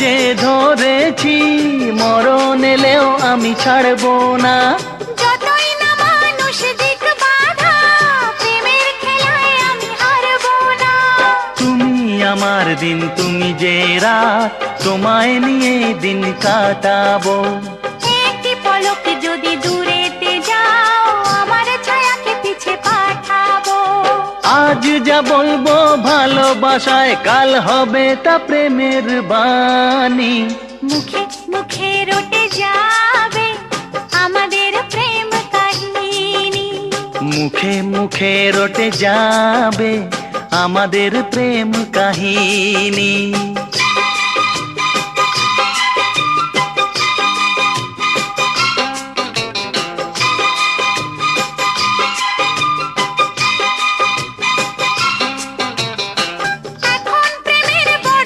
যে ধরেছি মরণ এলেও আমি ছাড়বো না। যতই না মানুষ দিক বাধা প্রেমের খেলায় আমি হারবো না। তুমি আমার দিন তুমি যে রাত তোমায় নিয়ে দিন কাটাবো। যা বলব ভালোবাসায় কাল হবে তা প্রেমের বাণী। মুখে মুখে রটে যাবে আমাদের প্রেম কাহিনী। মুখে মুখে রটে যাবে আমাদের প্রেম কাহিনী।